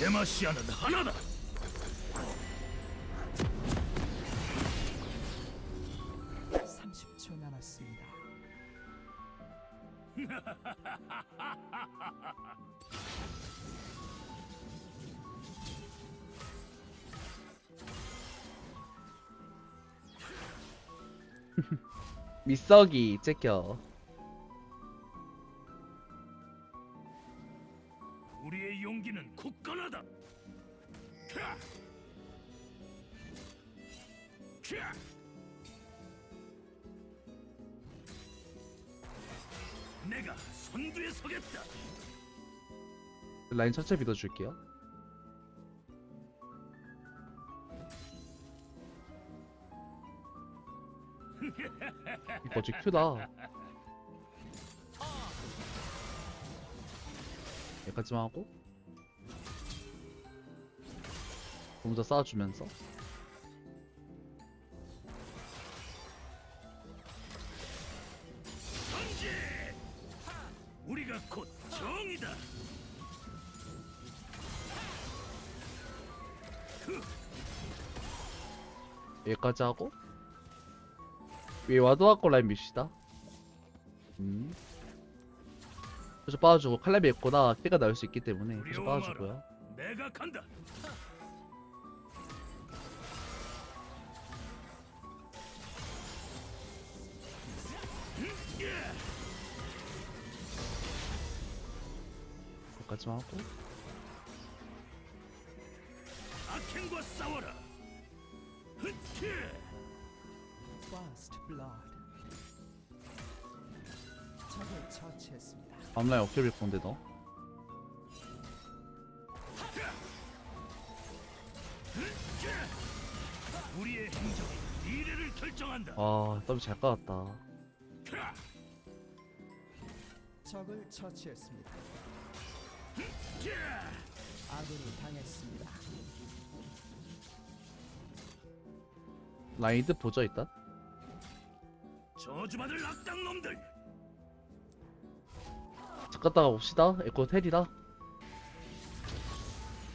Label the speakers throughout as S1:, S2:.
S1: 데마시아는 하나다.
S2: 초 남았습니다.
S3: 미석이 째껴
S1: 용기는 굳건하다. 캬! 캬! 내가 선두에 서겠다.
S3: 라인 천천히 믿어줄게요 이거 지 큐다 여기까지만 하고 먼저 쌓아주면서!
S1: 우리가 곧 정이다.
S3: 여기까지 하고 위에 와도 하고 라인 밀시다 음 그래서 빠져주고 칼렙이 있거나 피가 나올 수 있기 때문에 그래서 빠져주고요
S1: 내가 간다.
S3: 여기까지만 하고
S1: 아켄과 싸워라. 흐트!
S2: First blood. 적을 처치했습니다.
S3: 앞라인 어깨 밀 건데 너
S1: 우리의 행적이 미래를 결정한다.
S3: 아, 더블 잘 까았다.
S1: 캬!
S2: 적을 처치했습니다.
S1: 캬!
S2: 아군이 당했습니다.
S3: 라이드 보죠, 일단.
S1: 저주받을 악당 놈들.
S3: 잠깐 다가 봅시다. 에코 텔이다.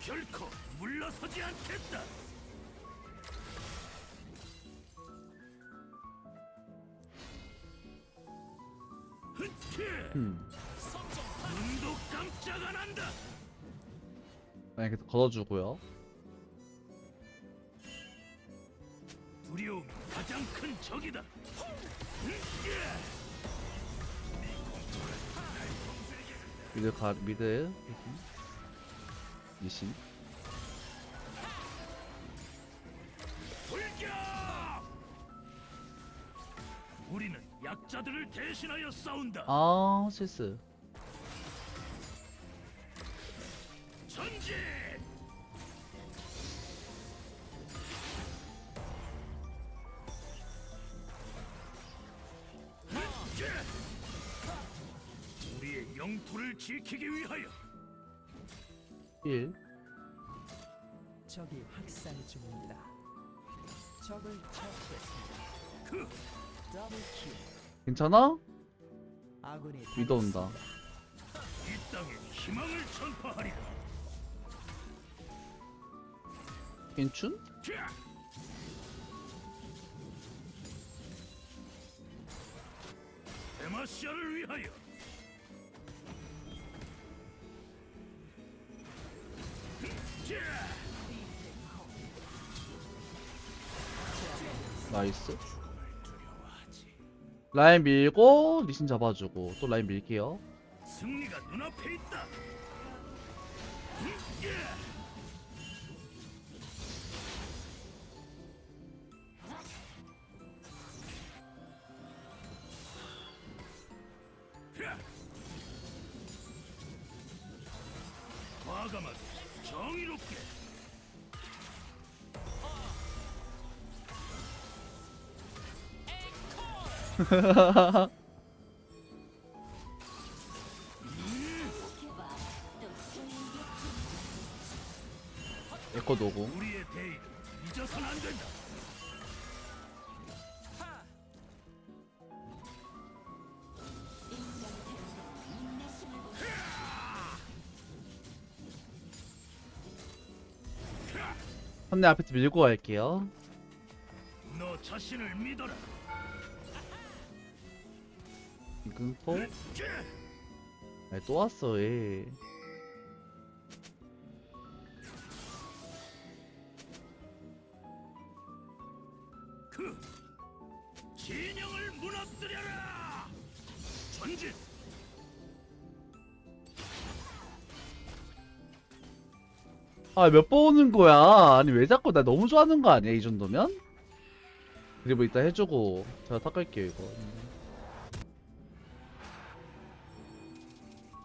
S1: 결코 물러서지 않겠다. 흐
S3: 라인 계속 걷어주고요.
S1: 두려움이 가장 큰 적이다.
S3: 미드 가, 미드. 미신.
S1: 우리는 약자들을 대신하여 싸운다.
S3: 아, 실수. 1.
S2: 적이 학살 중입니다. 적을 처치했습니다.
S1: 그
S2: 더블 킬.
S3: 괜찮아?
S2: 아군이
S3: 위도 온다.
S1: 이 땅에 희망을 전파하리라.
S3: 괜춘?
S1: 자! 데마시아를 위하여
S3: 나이스. 라인 밀고, 리신 잡아주고, 또 라인 밀게요.
S1: 승리가 눈앞에 있다.
S3: 노고.
S1: 잊어서는 안 된다.
S3: 선내 앞에서 밀고 갈게요.
S1: 너 자신을 믿어라.
S3: 끊고.
S1: 자,
S3: 아니, 또 왔어, 얘.
S1: 그 진영을 무너뜨려라. 전진.
S3: 아, 몇 번 오는 거야? 아니, 왜 자꾸 나 너무 좋아하는 거 아니야, 이 정도면? 그리고 이따 해주고, 제가 닦을게요, 이거.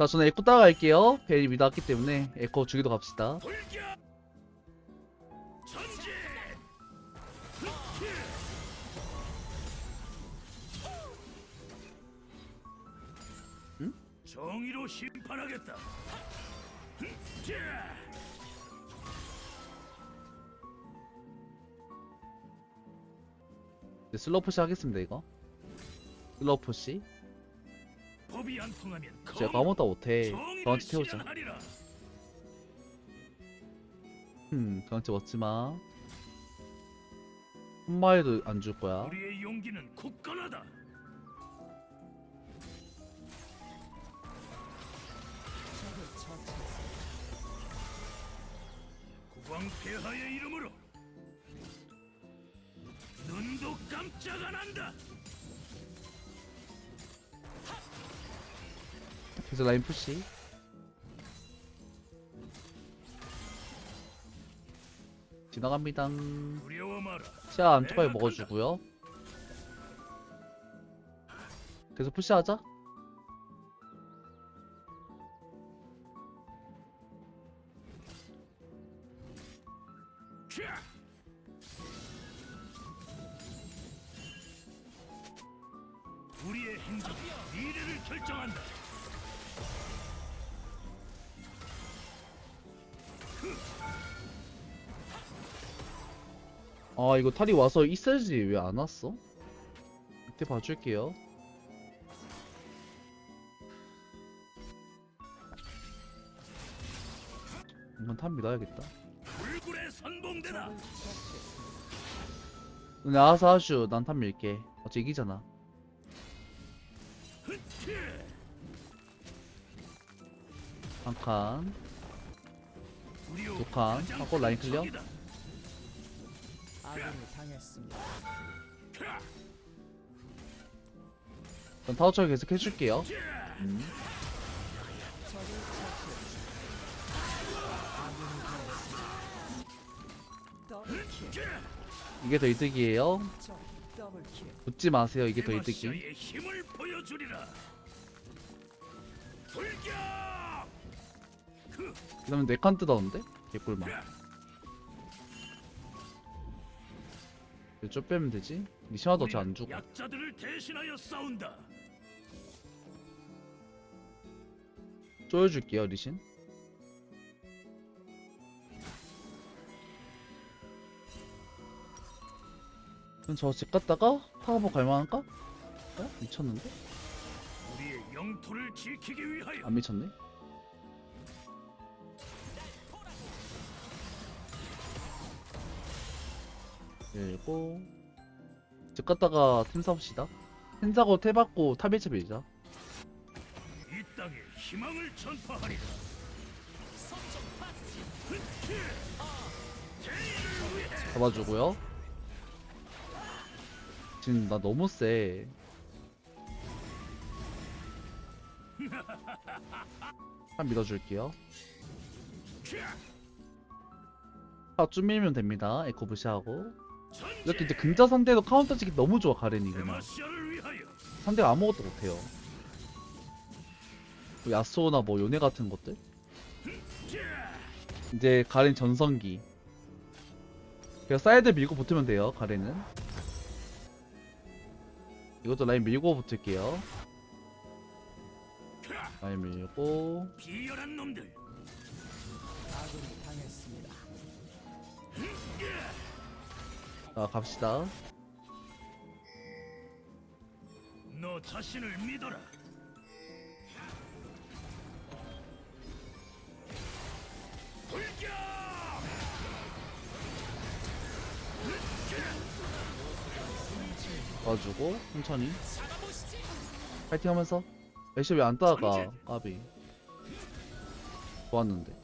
S3: 자, 저는 에코 따라갈게요. 베리 미드 왔기 때문에 에코 주기도 갑시다. 응?
S1: 정의로 심판하겠다.
S3: 푸시 하겠습니다, 이거. 슬로우 푸시. 제가 아무것도 못해. 경험치 태우자. 음, 경험치 먹지 마. 한 마리도 안 줄 거야.
S1: 우리의 용기는. 국왕 폐하의 이름으로 눈도 깜짝 안 한다.
S3: 계속 라인 푸시. 지나갑니다. 시야 안쪽까지 먹어주고요. 계속 푸시하자.
S1: 자!
S3: 아 이거 탈이 와서 있어야지 왜 안 왔어? 이때 봐줄게요. 이건 탑 믿어야겠다.
S1: 불굴의 선봉대다.
S3: 근데 아서 하슈 난탑 밀게. 어차피 이기잖아.
S1: 흐트!
S3: 한 칸.
S1: 두려워
S3: 두 칸.
S1: 가장
S3: 하고 라인
S1: 큰
S3: 클리어.
S2: 아군이 당했습니다.
S1: 자!
S3: 전 타워 처리 계속 해줄게요.
S1: 자!
S3: 음.
S2: 적을 처치했습니다. 아군이 당했습니다. 더블킬.
S1: 자!
S3: 이게 더 이득이에요.
S2: 적 더블킬.
S3: 웃지 마세요. 이게 더 이득이.
S1: 데마시아의 힘을 보여주리라. 돌격! 그
S3: 그러면 네칸 뜯었는데? 개꿀맛.
S1: 자!
S3: 이거 좀 빼면 되지? 니시아도 어차피 안 주고.
S1: 약자들을 대신하여 싸운다.
S3: 쪼여줄게요 리신. 그럼 저 집 갔다가 타워보 갈만한가? 어? 미쳤는데?
S1: 우리의 영토를 지키기 위하여
S3: 안 미쳤네? 그리고 집 갔다가 템 사봅시다 템 사고 태 받고 탑일체 빌자
S1: 이 땅에 희망을 전파하리라.
S3: 잡아주고요 지금 나 너무 세한 믿어줄게요
S1: 자!
S3: 아좀 밀면 됩니다 에코 부시하고! 이렇게 이제 근자 상대도 카운터 치기 너무 좋아 가렌이 그냥 상대가 아무것도 못해요 뭐 야스오나 뭐 요네 같은 것들
S1: 자!
S3: 이제 가렌 전성기 그냥 사이드 밀고 붙으면 돼요 가렌은 이것도 라인 밀고 붙을게요
S1: 자!
S3: 라인 밀고
S1: 비열한 놈들.
S3: 자 갑시다.
S1: 너 자신을 믿어라. 불겨!
S3: 가지고 천천히. 파이팅하면서. 애쉬 왜안 따가 까비? 좋았는데.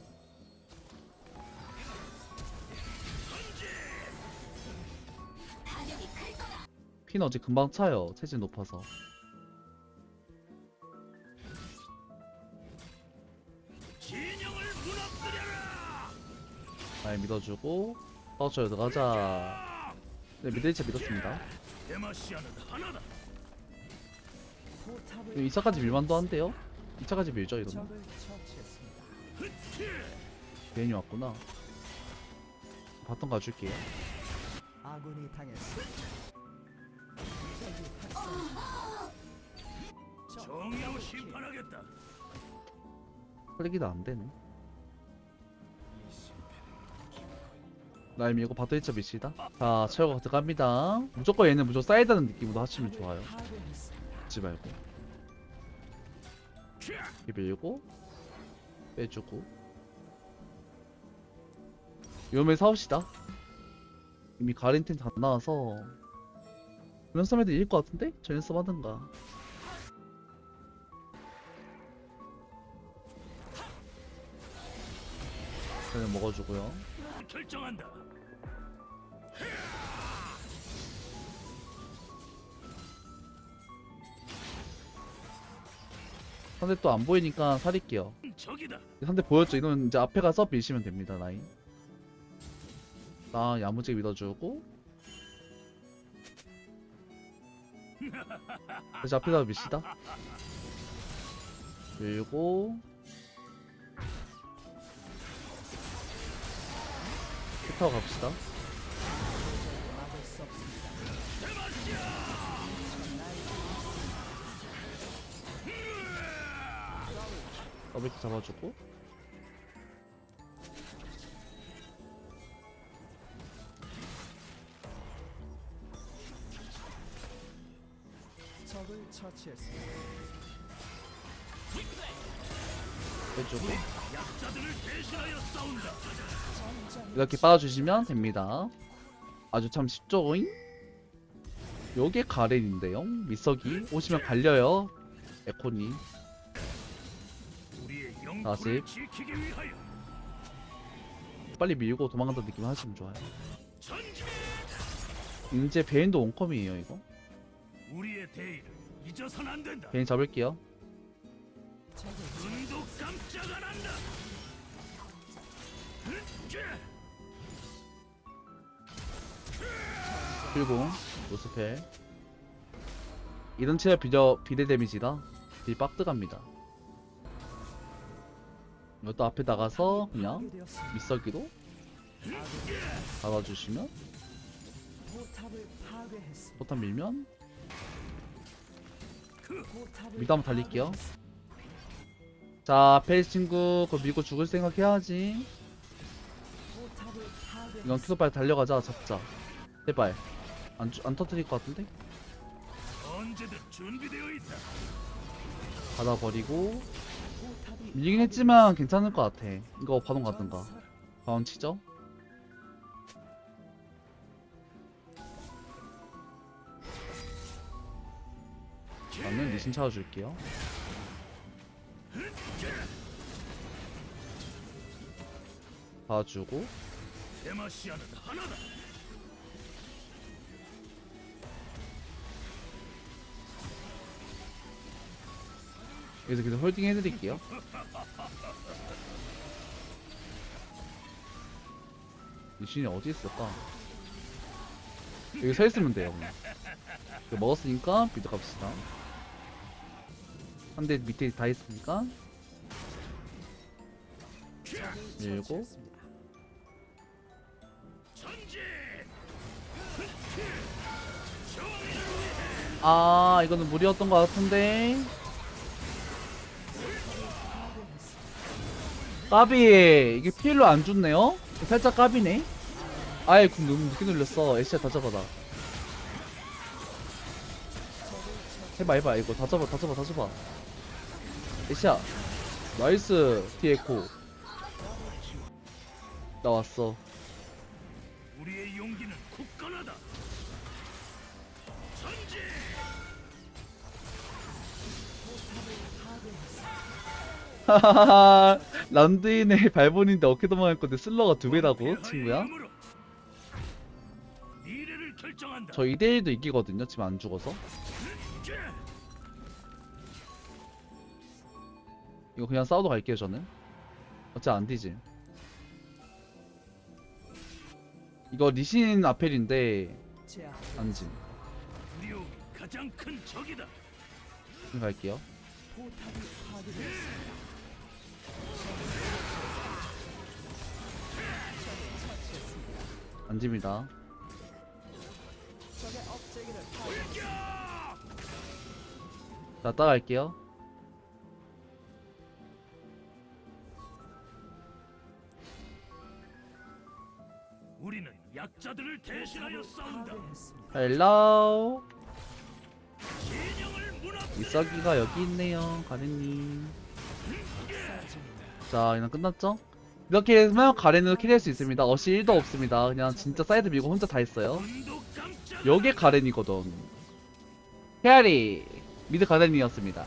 S3: 퀸 어제 금방 차요 체질 높아서
S1: 진영을 무너뜨려라.
S3: 잘 믿어주고 파우처에 들어가자 네 미드리치 믿었습니다.
S2: 포탑을
S3: 2차까지 밀만도 한데요 2차까지 밀죠 이러면. 괜히 왔구나 바텀 가줄게요
S2: 아군이. 적 더블킬.
S1: 심판하겠다.
S3: 클릭이 안 되네 날 밀고 바텀 2차 미시다 자 체력 들어갑니다 무조건 얘는 무조건 사이드하는 느낌으로 하시면 좋아요. 하지 말고 이렇게 밀고 빼주고 위험에 사옵시다 이미 가린텐 다 나와서 이런 싸움에도 이길 것 같은데? 저연 싸움 하든가 저는 먹어주고요
S1: 결정한다.
S3: 상대 또 안 보이니까 살릴게요
S1: 적이다.
S3: 상대 보였죠? 이건 이제 앞에 가서 밀시면 됩니다 라인 나 야무지게 믿어주고 다시 앞에다 밀시다. 밀고. 타워 갑시다.
S2: 없습니다.
S3: 더블킥 잡아주고
S2: 적을 처치했습니다.
S3: 빼주고
S1: 약자들을 대신하여 싸운다.
S2: 전장
S3: 이렇게 빠져주시면 됩니다 아주 참 쉽죠잉? 요게 가렌인데요 미석이 오시면 갈려요
S1: 우리의
S3: 다시. 빨리 밀고 도망간다는 느낌 하시면 좋아요. 이제 베인도 원컴이에요 이거
S1: 우리의 대의를 잊어선 안 된다.
S3: 베인 잡을게요
S1: 눈도 깜짝 안 한다. 으쌰!
S3: 필공 노스펠 이런 체력 비저 비대 데미지라 딜 빡뜨갑니다 이것도 앞에 나가서 그냥
S2: 포탑을 파괴했습니다.
S3: 포탄 밀면 미드 한번 달릴게요. 자 페이스 친구 그거 밀고 죽을 생각 해야지
S2: 포탑을 파괴했습니다.
S3: 이건 큐도 빨리 달려가자 잡자 제발 안, 주- 안 터뜨릴 것 같은데? 받아버리고 밀긴 했지만 괜찮을 것 같아 이거 바론 가든가 바론 치죠? 저는 리신 찾아줄게요 봐주고. 여기서 계속 홀딩 해드릴게요 리신이 어디 있을까? 여기 서 있으면 돼요 그냥 먹었으니까 비드 갑시다 한대 밑에 다 있으니까. 밀고. 아 이거는 무리였던 것 같은데. 까비. 이게 피일로 안 죽네요? 살짝 까비네. 아예 궁 너무 늦게 눌렸어. 애쉬야 다 잡아다 해봐 해봐. 이거 다 잡아 다 잡아 다 잡아 애쉬야 나이스 디에코 나왔어
S1: 우리의 용기는 굳건하다. 전진!
S3: 하하하 란드인의 발본인데 어깨 도망갈 건데 슬러가 두 배라고 친구야? 저 2대1도 이기거든요 지금 안 죽어서 이거 그냥 싸우러 갈게요 저는 어차피 안 되지 이거 리신 아펠인데
S1: 두려움이 가장 큰 적이다.
S3: 갈게요. 안집니다. 자 따라갈게요
S1: 우리는 약자들을 대신하여 싸운다.
S2: 파괴했습니다.
S3: 헬로
S1: 진영을 무너뜨려.
S3: 이사기가 여기 있네요 가렌님 자 그냥 끝났죠? 이렇게 하면 가렌으로 캐리할 수 있습니다 어시 1도 없습니다 그냥 진짜 사이드 밀고 혼자 다 했어요
S1: 눈도 깜짝.
S3: 요게 가렌이거든 캐리 미드 가렌이었습니다